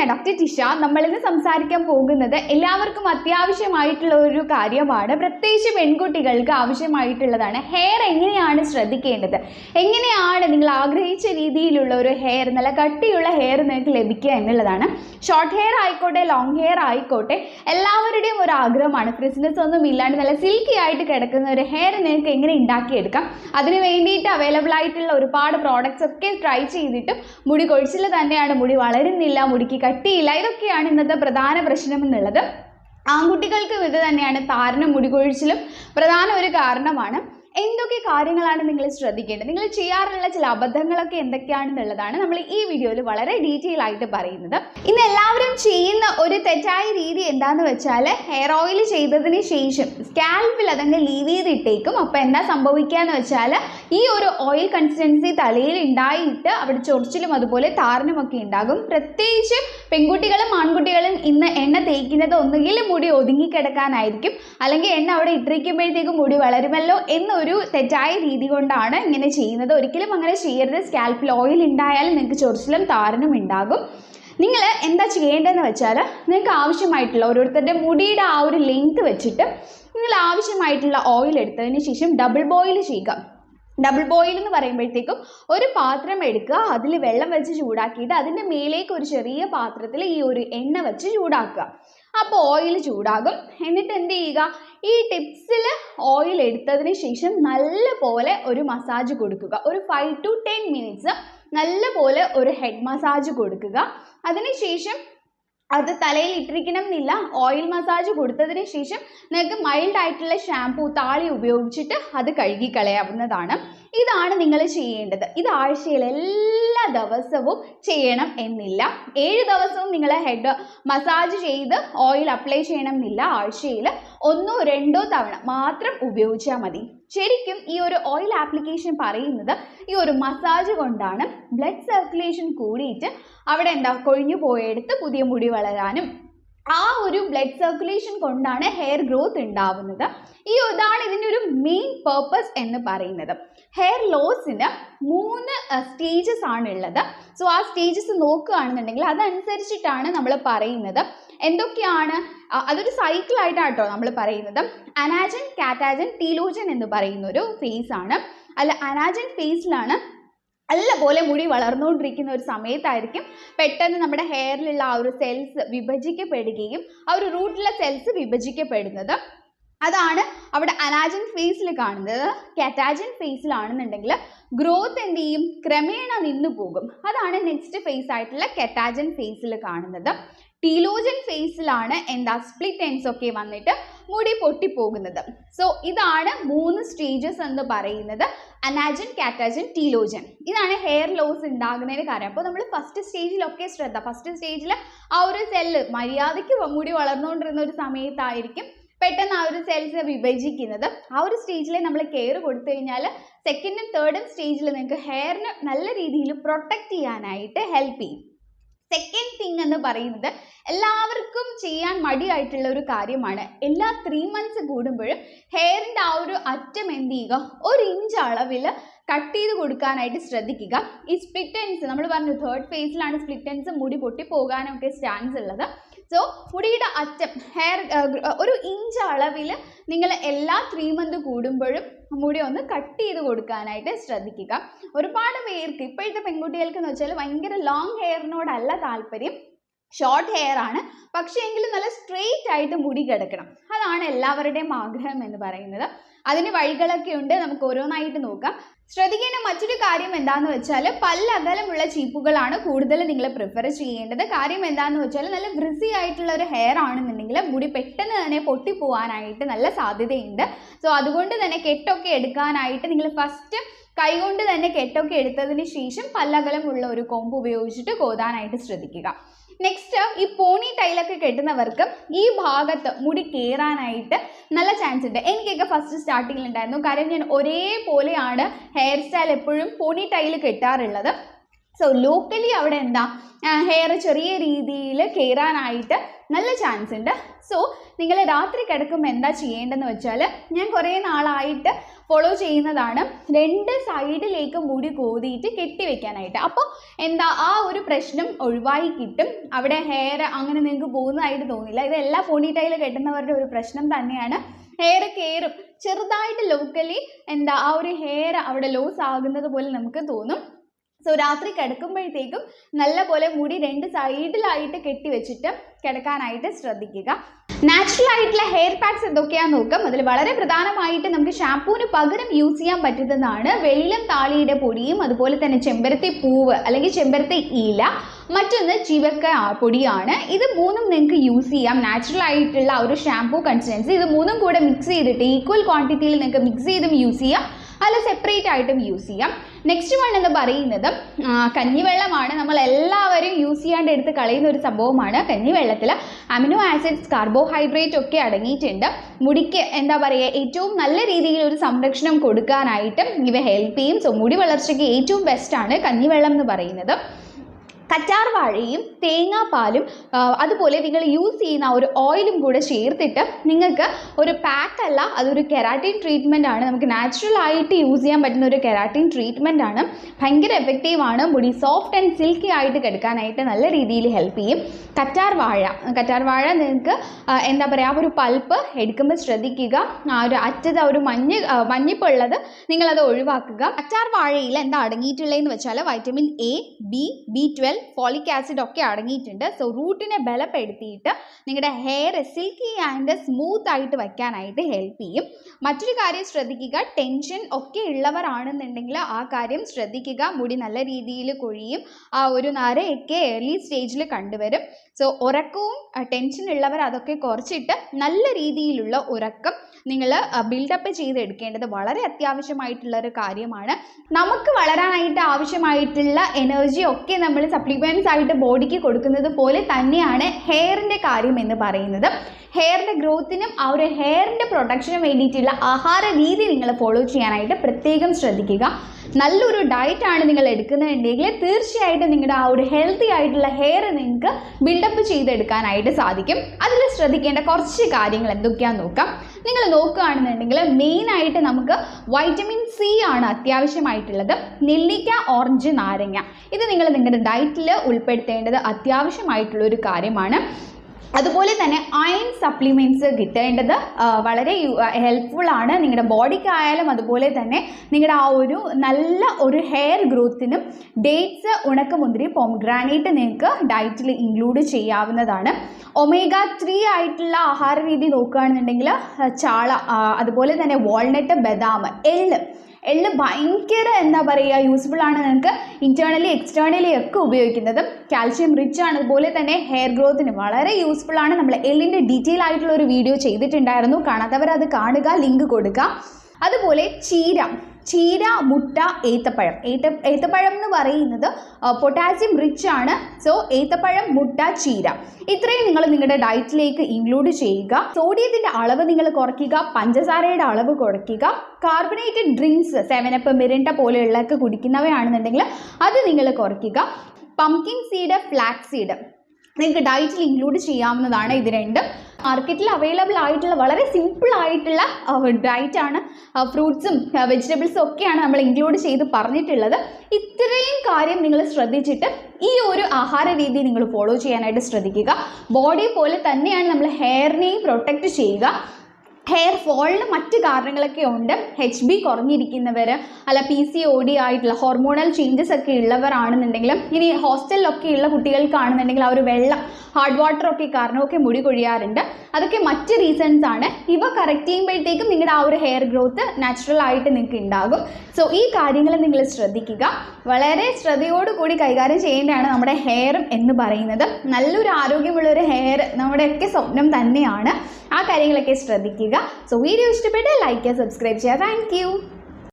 ഞാൻ ഡോക്ടർ ടിഷ നമ്മളിന്ന് സംസാരിക്കാൻ പോകുന്നത് എല്ലാവർക്കും അത്യാവശ്യമായിട്ടുള്ള ഒരു കാര്യമാണ്. പ്രത്യേകിച്ച് പെൺകുട്ടികൾക്ക് ആവശ്യമായിട്ടുള്ളതാണ്. ഹെയർ എങ്ങനെയാണ് ശ്രദ്ധിക്കേണ്ടത്? എങ്ങനെയാണ് നിങ്ങൾ ആഗ്രഹിച്ച രീതിയിലുള്ള ഒരു ഹെയർ നല്ല കട്ടിയുള്ള ഹെയർ നിങ്ങൾക്ക് ലഭിക്കുക എന്നുള്ളതാണ്. ഷോർട്ട് ഹെയർ ആയിക്കോട്ടെ ലോങ് ഹെയർ ആയിക്കോട്ടെ എല്ലാവരുടെയും ഒരു ആഗ്രഹമാണ്. ക്രിസ്മസ് ഒന്നും ഇല്ലാണ്ട് നല്ല സിൽക്കി ആയിട്ട് കിടക്കുന്ന ഒരു ഹെയർ നിങ്ങൾക്ക് എങ്ങനെ ഉണ്ടാക്കിയെടുക്കാം? അതിന് വേണ്ടിയിട്ട് അവൈലബിൾ ആയിട്ടുള്ള ഒരുപാട് പ്രോഡക്റ്റ്സ് ഒക്കെ ട്രൈ ചെയ്തിട്ടും മുടി കൊഴിച്ചിൽ തന്നെയാണ് മുടി വളരുന്നില്ല മുടിക്ക് കട്ടിയില്ല ഇതൊക്കെയാണ് ഇന്നത്തെ പ്രധാന പ്രശ്നം എന്നുള്ളത് ആൺകുട്ടികൾക്കും ഇത് തന്നെയാണ് താരനും മുടികൊഴിച്ചിലും പ്രധാന ഒരു കാരണമാണ്. എന്തൊക്കെ കാര്യങ്ങളാണ് നിങ്ങൾ ശ്രദ്ധിക്കേണ്ടത്? നിങ്ങൾ ചെയ്യാറുള്ള ചില അബദ്ധങ്ങളൊക്കെ എന്തൊക്കെയാണെന്നുള്ളതാണ് നമ്മൾ ഈ വീഡിയോയിൽ വളരെ ഡീറ്റെയിൽ ആയിട്ട് പറയുന്നത്. ഇന്ന് എല്ലാവരും ചെയ്യുന്ന ഒരു തെറ്റായ രീതി എന്താന്ന് വെച്ചാൽ ഹെയർ ഓയിൽ ചെയ്തതിന് ശേഷം സ്കാൽപ്പിൽ അതങ്ങ് ലീവ് ചെയ്തിട്ടേക്കും. അപ്പോൾ എന്താ സംഭവിക്കുക എന്ന് വെച്ചാൽ ഈ ഒരു ഓയിൽ കൺസിസ്റ്റൻസി തലയിൽ ഉണ്ടായിട്ട് അവിടെ ചൊറിച്ചിലും അതുപോലെ താരനും ഒക്കെ ഉണ്ടാകും. പ്രത്യേകിച്ച് പെൺകുട്ടികളും ആൺകുട്ടികളും ഇന്ന് എണ്ണ തേക്കുന്നത് ഒന്നുകിൽ മുടി ഒതുങ്ങിക്കിടക്കാനായിരിക്കും അല്ലെങ്കിൽ എണ്ണ അവിടെ ഇട്ടിരിക്കുമ്പോഴത്തേക്കും മുടി വളരുമല്ലോ എന്നൊരു തെറ്റായ രീതി കൊണ്ടാണ് ഇങ്ങനെ ചെയ്യുന്നത്. ഒരിക്കലും അങ്ങനെ ചെയ്യരുത്. സ്കാൽപ്പിൽ ഓയിൽ ഉണ്ടായാലും നിങ്ങൾക്ക് ചൊറിച്ചിലും താരനും ഉണ്ടാകും. നിങ്ങൾ എന്താ ചെയ്യേണ്ടതെന്ന് വെച്ചാൽ നിങ്ങൾക്ക് ആവശ്യമായിട്ടുള്ള ഓരോരുത്തരുടെ മുടിയുടെ ആ ഒരു ലെങ്ത് വെച്ചിട്ട് നിങ്ങൾ ആവശ്യമായിട്ടുള്ള ഓയിൽ എടുത്തതിന് ശേഷം ഡബിൾ ബോയിൽ ചെയ്യുക. ഡബിൾ ബോയിൽ എന്ന് പറയുമ്പോഴത്തേക്കും ഒരു പാത്രം എടുക്കുക. അതിൽ വെള്ളം വെച്ച് ചൂടാക്കിയിട്ട് അതിന്റെ മേലേക്ക് ഒരു ചെറിയ പാത്രത്തിൽ ഈ ഒരു എണ്ണ വെച്ച് ചൂടാക്കുക. അപ്പോൾ ഓയിൽ ചൂടാകും. എന്നിട്ട് എന്ത് ചെയ്യുക? ഈ ടിപ്സിൽ ഓയിൽ എടുത്തതിന് ശേഷം നല്ല പോലെ ഒരു മസാജ് കൊടുക്കുക. ഒരു ഫൈവ് ടു ടെൻ മിനിറ്റ്സ് നല്ല പോലെ ഒരു ഹെഡ് മസാജ് കൊടുക്കുക. അതിനുശേഷം അത് തലയിൽ ഇട്ടിരിക്കണം എന്നില്ല. ഓയിൽ മസാജ് കൊടുത്തതിന് ശേഷം നിങ്ങൾക്ക് മൈൽഡ് ആയിട്ടുള്ള ഷാംപൂ താളി ഉപയോഗിച്ചിട്ട് അത് കഴുകി കളയാവുന്നതാണ് ഇതാണ് നിങ്ങൾ ചെയ്യേണ്ടത്. ഇത് ആഴ്ചയിൽ എല്ലാ ദിവസവും ചെയ്യണം എന്നില്ല. ഏഴ് ദിവസവും നിങ്ങൾ ഹെഡ് മസാജ് ചെയ്ത് ഓയിൽ അപ്ലൈ ചെയ്യണം എന്നില്ല ആഴ്ചയിൽ ഒന്നോ രണ്ടോ തവണ മാത്രം ഉപയോഗിച്ചാൽ മതി. ശരിക്കും ഈ ഒരു ഓയിൽ ആപ്ലിക്കേഷൻ പറയുന്നത് ഈ ഒരു മസാജ് കൊണ്ടാണ്. ബ്ലഡ് സർക്കുലേഷൻ കൂടിയിട്ട് അവിടെ എന്താ കൊഴിഞ്ഞു പോയെടുത്ത് പുതിയ മുടി വളരാനും ആ ഒരു ബ്ലഡ് സർക്കുലേഷൻ കൊണ്ടാണ് ഹെയർ ഗ്രോത്ത് ഉണ്ടാവുന്നത്. ഈ ഇതാണ് ഇതിന്റെ ഒരു മെയിൻ പേർപ്പസ് എന്ന് പറയുന്നത്. ഹെയർ ലോസിന് മൂന്ന് സ്റ്റേജസ് ആണ് ഉള്ളത് സോ ആ സ്റ്റേജസ് നോക്കുകയാണെന്നുണ്ടെങ്കിൽ അതനുസരിച്ചിട്ടാണ് നമ്മൾ പറയുന്നത്. എന്തൊക്കെയാണ് അതൊരു സൈക്കിളായിട്ടാണ് കേട്ടോ നമ്മൾ പറയുന്നത്. അനാജൻ കാറ്റാജൻ ടീലോജൻ എന്ന് പറയുന്ന ഒരു ഫേസ് ആണ്. അല്ല അനാജൻ ഫേസിലാണ് നല്ല പോലെ മുടി വളർന്നുകൊണ്ടിരിക്കുന്ന ഒരു സമയത്തായിരിക്കും പെട്ടെന്ന് നമ്മുടെ ഹെയറിലുള്ള ആ ഒരു സെൽസ് വിഭജിക്കപ്പെടുകയും ആ ഒരു റൂട്ടിലെ സെൽസ് വിഭജിക്കപ്പെടുന്നത്. അതാണ് അവിടെ അനാജൻ ഫേസിൽ കാണുന്നത്. കാറ്റാജൻ ഫേസിലാണെന്നുണ്ടെങ്കിൽ ഗ്രോത്ത് എന്ത് ചെയ്യും? ക്രമേണ നിന്നു പോകും അതാണ് നെക്സ്റ്റ് ഫേസ് ആയിട്ടുള്ള കെറ്റാജൻ ഫേസിൽ കാണുന്നത്. ടീലോജൻ ഫേസിലാണ് എന്താ സ്പ്ലിറ്റ് എൻഡ്സ് ഒക്കെ വന്നിട്ട് മുടി പൊട്ടിപ്പോകുന്നത്. സോ ഇതാണ് മൂന്ന് സ്റ്റേജസ് എന്ന് പറയുന്നത്. അനാജൻ കാറ്റാജൻ ടീലോജൻ ഇതാണ് ഹെയർ ലോസ് ഉണ്ടാകുന്നതിന് കാര്യം അപ്പോൾ നമ്മൾ ഫസ്റ്റ് സ്റ്റേജിലൊക്കെ ശ്രദ്ധ ഫസ്റ്റ് സ്റ്റേജിൽ ആ ഒരു സെല്ല് മര്യാദയ്ക്ക് മുടി വളർന്നുകൊണ്ടിരുന്ന ഒരു സമയത്തായിരിക്കും പെട്ടെന്ന് ആ ഒരു സെൽസ് വിഭജിക്കുന്നത്. ആ ഒരു സ്റ്റേജിൽ നമ്മൾ കെയർ കൊടുത്തു കഴിഞ്ഞാൽ സെക്കൻഡും തേർഡും സ്റ്റേജിൽ നിങ്ങൾക്ക് ഹെയറിന് നല്ല രീതിയിൽ പ്രൊട്ടക്റ്റ് ചെയ്യാനായിട്ട് ഹെൽപ്പ് ചെയ്യും. സെക്കൻഡ് തിങ് എന്ന് പറയുന്നത് എല്ലാവർക്കും ചെയ്യാൻ മടിയായിട്ടുള്ള ഒരു കാര്യമാണ്. എല്ലാ ത്രീ മന്ത്സ് കൂടുമ്പോഴും ഹെയറിന്റെ ആ ഒരു അറ്റം എന്ത് ചെയ്യുക? ഒരു ഇഞ്ച് അളവിൽ കട്ട് ചെയ്ത് കൊടുക്കാനായിട്ട് ശ്രദ്ധിക്കുക. ഈ സ്പ്ലിറ്റൻസ് നമ്മൾ പറഞ്ഞു തേർഡ് ഫേസിലാണ് സ്പ്ലിറ്റൻസ് മുടി പൊട്ടി പോകാനൊക്കെ ചാൻസ് ഉള്ളത്. സോ മുടിയുടെ അറ്റം ഹെയർ ഒരു ഇഞ്ച് അളവിൽ നിങ്ങൾ എല്ലാ ത്രീ മന്ത് കൂടുമ്പോഴും മുടി ഒന്ന് കട്ട് ചെയ്ത് കൊടുക്കാനായിട്ട് ശ്രദ്ധിക്കുക. ഒരുപാട് പേർക്ക് ഇപ്പോഴത്തെ പെൺകുട്ടികൾക്ക് എന്ന് വെച്ചാൽ ഭയങ്കര ലോങ് ഹെയറിനോടല്ല താല്പര്യം. ഷോർട്ട് ഹെയർ ആണ്. പക്ഷേ എങ്കിലും നല്ല സ്ട്രെയിറ്റ് ആയിട്ട് മുടി കിടക്കണം. അതാണ് എല്ലാവരുടെയും ആഗ്രഹം എന്ന് പറയുന്നത്. അതിന് വഴികളൊക്കെ ഉണ്ട്. നമുക്ക് ഓരോന്നായിട്ട് നോക്കാം. ശ്രദ്ധിക്കേണ്ട മറ്റൊരു കാര്യം എന്താന്ന് വെച്ചാൽ പല്ലകലമുള്ള ചീപ്പുകളാണ് കൂടുതൽ നിങ്ങൾ പ്രിഫർ ചെയ്യേണ്ടത്. കാര്യം എന്താന്ന് വെച്ചാൽ നല്ല വൃസി ആയിട്ടുള്ള ഒരു ഹെയർ ആണെന്നുണ്ടെങ്കിൽ മുടി പെട്ടെന്ന് തന്നെ പൊട്ടിപ്പോവാനായിട്ട് നല്ല സാധ്യതയുണ്ട്. സോ അതുകൊണ്ട് തന്നെ കെട്ടൊക്കെ എടുക്കാനായിട്ട് നിങ്ങൾ ഫസ്റ്റ് കൈകൊണ്ട് തന്നെ കെട്ടൊക്കെ എടുത്തതിന് ശേഷം പല്ലകലമുള്ള ഒരു കൊമ്പ് ഉപയോഗിച്ചിട്ട് കോതാനായിട്ട് ശ്രദ്ധിക്കുക. നെക്സ്റ്റ് ഈ പോണി ടൈലൊക്കെ കെട്ടുന്നവർക്ക് ഈ ഭാഗത്ത് മുടി കയറാനായിട്ട് നല്ല ചാൻസ് ഉണ്ട്. എനിക്കൊക്കെ ഫസ്റ്റ് സ്റ്റാർട്ടിങ്ങിൽ ഉണ്ടായിരുന്നു. കാരണം ഞാൻ ഒരേപോലെയാണ് ഹെയർ സ്റ്റൈൽ എപ്പോഴും പോണി ടൈൽ കെട്ടാറുള്ളത്. സോ ലോക്കലി അവിടെ എന്താ? ഹെയർ ചെറിയ രീതിയിൽ കയറാനായിട്ട് നല്ല ചാൻസ് ഉണ്ട്. സോ നിങ്ങൾ രാത്രി കിടക്കുമ്പോൾ എന്താ ചെയ്യേണ്ടതെന്ന് വെച്ചാൽ ഞാൻ കുറേ നാളായിട്ട് ഫോളോ ചെയ്യുന്നതാണ്. രണ്ട് സൈഡിലേക്ക് മുടി കോതിയിട്ട് കെട്ടി വെക്കാനായിട്ട്. അപ്പോൾ എന്താ ആ ഒരു പ്രശ്നം ഒഴിവായി കിട്ടും. അവിടെ ഹെയർ അങ്ങനെ നിങ്ങൾക്ക് പോകുന്നതായിട്ട് തോന്നില്ല. ഇത് എല്ലാ പോണി ടൈൽ കെട്ടുന്നവരുടെ ഒരു പ്രശ്നം തന്നെയാണ്. ഹെയർ കയറും ചെറുതായിട്ട് ലോക്കലി എന്താ ആ ഒരു ഹെയർ അവിടെ ലോസ് ആകുന്നത് പോലെ നമുക്ക് തോന്നും. സോ രാത്രി കിടക്കുമ്പോഴത്തേക്കും നല്ലപോലെ മുടി രണ്ട് സൈഡിലായിട്ട് കെട്ടി വെച്ചിട്ട് കിടക്കാനായിട്ട് ശ്രദ്ധിക്കുക. നാച്ചുറൽ ആയിട്ടുള്ള ഹെയർ പാക്സ് എന്തൊക്കെയാന്ന് നോക്കാം? അതിൽ വളരെ പ്രധാനമായിട്ട് നമുക്ക് ഷാംപൂവിന് പകരം യൂസ് ചെയ്യാൻ പറ്റുന്നതാണ് വെള്ളം താളിയുടെ പൊടിയും അതുപോലെ തന്നെ ചെമ്പരത്തി പൂവ് അല്ലെങ്കിൽ ചെമ്പരത്തി ഇല. മറ്റൊന്ന് ചീവക്ക പൊടിയാണ്. ഇത് മൂന്നും നിങ്ങൾക്ക് യൂസ് ചെയ്യാം. നാച്ചുറൽ ആയിട്ടുള്ള ഒരു ഷാംപൂ കൺസിസ്റ്റൻസി ഇത് മൂന്നും കൂടെ മിക്സ് ചെയ്തിട്ട് ഈക്വൽ ക്വാണ്ടിറ്റിയിൽ നിങ്ങൾക്ക് മിക്സ് ചെയ്തും യൂസ് ചെയ്യാം. അല്ല സെപ്പറേറ്റ് ആയിട്ടും യൂസ് ചെയ്യാം. നെക്സ്റ്റ് വൺ എന്ന് പറയുന്നത് കഞ്ഞിവെള്ളമാണ്. നമ്മൾ എല്ലാവരും യൂസ് ചെയ്യാണ്ട് എടുത്ത് കളയുന്ന ഒരു സംഭവമാണ്. കഞ്ഞിവെള്ളത്തിൽ അമിനോ ആസിഡ്സ് കാർബോഹൈഡ്രേറ്റ് ഒക്കെ അടങ്ങിയിട്ടുണ്ട്. മുടിക്ക് എന്താ പറയുക ഏറ്റവും നല്ല രീതിയിൽ ഒരു സംരക്ഷണം കൊടുക്കാനായിട്ട് ഇവ ഹെൽപ്പ് ചെയ്യും. സോ മുടി വളർച്ചയ്ക്ക് ഏറ്റവും ബെസ്റ്റാണ് കഞ്ഞിവെള്ളം എന്ന് പറയുന്നത്. കറ്റാർ വാഴയും തേങ്ങാപ്പാലും അതുപോലെ നിങ്ങൾ യൂസ് ചെയ്യുന്ന ഒരു ഓയിലും കൂടെ ചേർത്തിട്ട് നിങ്ങൾക്ക് ഒരു പാക്ക് അല്ല അതൊരു കെരാറ്റിൻ ട്രീറ്റ്മെന്റ് ആണ്. നമുക്ക് നാച്ചുറൽ ആയിട്ട് യൂസ് ചെയ്യാൻ പറ്റുന്ന ഒരു കെരാറ്റിൻ ട്രീറ്റ്മെന്റ് ആണ്. ഭയങ്കര എഫക്റ്റീവ് ആണ്. മുടി സോഫ്റ്റ് ആൻഡ് സിൽക്കി ആയിട്ട് കിടക്കാനായിട്ട് നല്ല രീതിയിൽ ഹെൽപ്പ് ചെയ്യും. കറ്റാർ വാഴ കറ്റാർ വാഴ നിങ്ങൾക്ക് എന്താ പറയുക ഒരു പൾപ്പ് എടുക്കുമ്പോൾ ശ്രദ്ധിക്കുക. ആ ഒരു അറ്റത്ത് ഒരു മഞ്ഞ് മഞ്ഞിപ്പുള്ളത് നിങ്ങളത് ഒഴിവാക്കുക. കറ്റാർ വാഴയിൽ എന്താ അടങ്ങിയിട്ടുള്ളതെന്ന് വെച്ചാൽ vitamin A B B twelve folic acid ഒക്കെ അടങ്ങിയിട്ടുണ്ട്. സോ റൂട്ടിനെ ബലപ്പെടുത്തിയിട്ട് നിങ്ങളുടെ ഹെയർ സിൽക്കി ആൻഡ് സ്മൂത്ത് ആയിട്ട് വയ്ക്കാനായിട്ട് ഹെൽപ്പ് ചെയ്യും. മറ്റൊരു കാര്യം ശ്രദ്ധിക്കുക ടെൻഷൻ ഒക്കെ ഉള്ളവരാണെന്നുണ്ടെങ്കിൽ ആ കാര്യം ശ്രദ്ധിക്കുക. മുടി നല്ല രീതിയിൽ കൊഴിയും. ആ ഒരു നരയൊക്കെ ഏർലി സ്റ്റേജിൽ കണ്ടുവരും. സോ ഉറക്കവും ടെൻഷൻ ഉള്ളവർ അതൊക്കെ കുറച്ചിട്ട് നല്ല രീതിയിലുള്ള ഉറക്കം നിങ്ങൾ ബിൽഡപ്പ് ചെയ്തെടുക്കേണ്ടത് വളരെ അത്യാവശ്യമായിട്ടുള്ള ഒരു കാര്യമാണ്. നമുക്ക് വളരാനായിട്ട് ആവശ്യമായിട്ടുള്ള എനർജി ഒക്കെ നമ്മൾ സപ്ലിമെന്റ്സ് ആയിട്ട് ബോഡിക്ക് കൊടുക്കുന്നത് പോലെ തന്നെയാണ് ഹെയറിന്റെ കാര്യം എന്ന് പറയുന്നത്. ഹെയറിന്റെ ഗ്രോത്തിനും ആ ഒരു ഹെയറിന്റെ പ്രൊട്ടക്ഷനും വേണ്ടിയിട്ടുള്ള ആഹാര രീതി നിങ്ങൾ ഫോളോ ചെയ്യാനായിട്ട് പ്രത്യേകം ശ്രദ്ധിക്കുക. നല്ലൊരു ഡയറ്റ് ആണ് നിങ്ങൾ എടുക്കുന്നുണ്ടെങ്കിൽ തീർച്ചയായിട്ടും നിങ്ങളുടെ ആ ഒരു ഹെൽത്തി ആയിട്ടുള്ള ഹെയർ നിങ്ങൾക്ക് ബിൽഡപ്പ് ചെയ്തെടുക്കാനായിട്ട് സാധിക്കും. അതിൽ ശ്രദ്ധിക്കേണ്ട കുറച്ച് കാര്യങ്ങൾ എന്തൊക്കെയാണെന്ന് നോക്കാം. നിങ്ങൾ നോക്കുകയാണെന്നുണ്ടെങ്കിൽ മെയിനായിട്ട് നമുക്ക് വൈറ്റമിൻ സി ആണ് അത്യാവശ്യമായിട്ടുള്ളത്. നെല്ലിക്ക ഓറഞ്ച് നാരങ്ങ. ഇത് നിങ്ങൾ നിങ്ങളുടെ ഡയറ്റിൽ ഉൾപ്പെടുത്തേണ്ടത് അത്യാവശ്യമായിട്ടുള്ള ഒരു കാര്യമാണ്. അതുപോലെ തന്നെ അയൺ സപ്ലിമെന്റ്സ് കിട്ടേണ്ടത് വളരെ ഹെൽപ്ഫുൾ ആണ്. നിങ്ങളുടെ ബോഡിക്കായാലും അതുപോലെ തന്നെ നിങ്ങളുടെ ആ ഒരു നല്ല ഒരു ഹെയർ ഗ്രോത്തിനും ഡേറ്റ്സ് ഉണക്കമുന്തിരി പോംഗ്രാനൈറ്റ് നിങ്ങൾക്ക് ഡയറ്റിൽ ഇൻക്ലൂഡ് ചെയ്യാവുന്നതാണ്. ഒമേഗ ത്രീ ആയിട്ടുള്ള ആഹാര രീതി നോക്കുകയാണെന്നുണ്ടെങ്കിൽ ചാള അതുപോലെ തന്നെ വാൾനട്ട് ബദാം എള്ള് എള്ള് ഭയങ്കര എന്താ പറയുക യൂസ്ഫുൾ ആണ് നിങ്ങൾക്ക് ഇന്റേണലി എക്സ്റ്റേണലി ഒക്കെ ഉപയോഗിക്കുന്നത്. കാൽഷ്യം റിച്ച് ആണ്. അതുപോലെ തന്നെ ഹെയർ ഗ്രോത്തിന് വളരെ യൂസ്ഫുൾ ആണ്. നമ്മൾ എള്ളിന്റെ ഡീറ്റെയിൽ ആയിട്ടുള്ള ഒരു വീഡിയോ ചെയ്തിട്ടുണ്ടായിരുന്നു. കാണാത്തവർ അത് കാണുക ലിങ്ക് കൊടുക്കുക. അതുപോലെ ചീര. ചീര മുട്ട ഏത്തപ്പഴം. ഏത്ത ഏത്തപ്പഴം എന്ന് പറയുന്നത് പൊട്ടാസ്യം റിച്ച് ആണ്. സോ ഏത്തപ്പഴം മുട്ട ചീര. ഇത്രയും നിങ്ങൾ നിങ്ങളുടെ ഡയറ്റിലേക്ക് ഇൻക്ലൂഡ് ചെയ്യുക. സോഡിയത്തിന്റെ അളവ് നിങ്ങൾ കുറയ്ക്കുക. പഞ്ചസാരയുടെ അളവ് കുറയ്ക്കുക. Carbonated drinks Seven Up Mirinda പോലെയുള്ളതൊക്കെ കുടിക്കുന്നവയാണെന്നുണ്ടെങ്കിൽ അത് നിങ്ങൾ കുറയ്ക്കുക. പംകിൻ സീഡ് ഫ്ലാക്സ് സീഡ് നിങ്ങൾക്ക് ഡയറ്റിൽ ഇൻക്ലൂഡ് ചെയ്യാവുന്നതാണ് ഇത് രണ്ടും. മാർക്കറ്റിൽ അവൈലബിൾ ആയിട്ടുള്ള വളരെ സിമ്പിൾ ആയിട്ടുള്ള ഡയറ്റാണ് ഫ്രൂട്ട്സും വെജിറ്റബിൾസും ഒക്കെയാണ് നമ്മൾ ഇൻക്ലൂഡ് ചെയ്ത് പറഞ്ഞിട്ടുള്ളത്. ഇത്രയും കാര്യം നിങ്ങൾ ശ്രദ്ധിച്ചിട്ട് ഈ ഒരു ആഹാര രീതി നിങ്ങൾ ഫോളോ ചെയ്യാനായിട്ട് ശ്രദ്ധിക്കുക. ബോഡി പോലെ തന്നെയാണ് നമ്മൾ ഹെയറിനെയും പ്രൊട്ടക്റ്റ് ചെയ്യുക. ഹെയർ ഫോളിന് മറ്റ് കാരണങ്ങളൊക്കെ ഉണ്ട്. എച്ച് ബി കുറഞ്ഞിരിക്കുന്നവർ അല്ല പി സി ഒ ഡി ആയിട്ടുള്ള ഹോർമോണൽ ചേഞ്ചസ് ഒക്കെ ഉള്ളവരാണെന്നുണ്ടെങ്കിലും ഇനി ഹോസ്റ്റലിലൊക്കെ ഉള്ള കുട്ടികൾക്കാണെന്നുണ്ടെങ്കിൽ ആ ഒരു വെള്ളം ഹാർഡ് വാട്ടർ ഒക്കെ കാരണമൊക്കെ മുടി കൊഴിയാറുണ്ട്. അതൊക്കെ മറ്റ് റീസൺസ് ആണ്. ഇവ കറക്റ്റ് ചെയ്യുമ്പോഴത്തേക്കും നിങ്ങളുടെ ആ ഒരു ഹെയർ ഗ്രോത്ത് നാച്ചുറൽ ആയിട്ട് നിങ്ങൾക്ക് ഉണ്ടാകും സോ ഈ കാര്യങ്ങൾ നിങ്ങൾ ശ്രദ്ധിക്കുക. വളരെ ശ്രദ്ധയോടുകൂടി കൈകാര്യം ചെയ്യേണ്ടതാണ് നമ്മുടെ ഹെയറും എന്ന് പറയുന്നത്. നല്ലൊരു ആരോഗ്യമുള്ള ഒരു ഹെയർ നമ്മുടെയൊക്കെ സ്വപ്നം തന്നെയാണ്. ആ കാര്യങ്ങളൊക്കെ ശ്രദ്ധിക്കുക. സോ വീഡിയോ ഇഷ്ടപ്പെട്ട് ലൈക്ക് ചെയ്യുക. സബ്സ്ക്രൈബ് ചെയ്യുക താങ്ക്